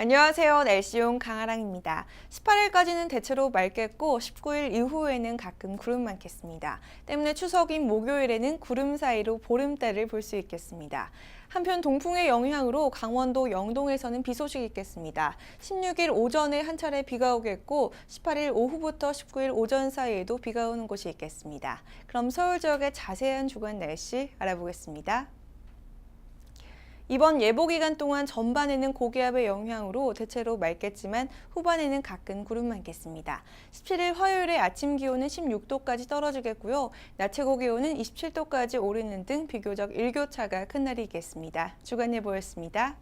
안녕하세요. 날씨용 강아랑입니다. 18일까지는 대체로 맑겠고 19일 이후에는 가끔 구름 많겠습니다. 때문에 추석인 목요일에는 구름 사이로 보름달을 볼 수 있겠습니다. 한편 동풍의 영향으로 강원도 영동에서는 비 소식이 있겠습니다. 16일 오전에 한 차례 비가 오겠고 18일 오후부터 19일 오전 사이에도 비가 오는 곳이 있겠습니다. 그럼 서울 지역의 자세한 주간 날씨 알아보겠습니다. 이번 예보 기간 동안 전반에는 고기압의 영향으로 대체로 맑겠지만 후반에는 가끔 구름 많겠습니다. 17일 화요일에 아침 기온은 16도까지 떨어지겠고요. 낮 최고 기온은 27도까지 오르는 등 비교적 일교차가 큰 날이 있겠습니다. 주간 예보였습니다.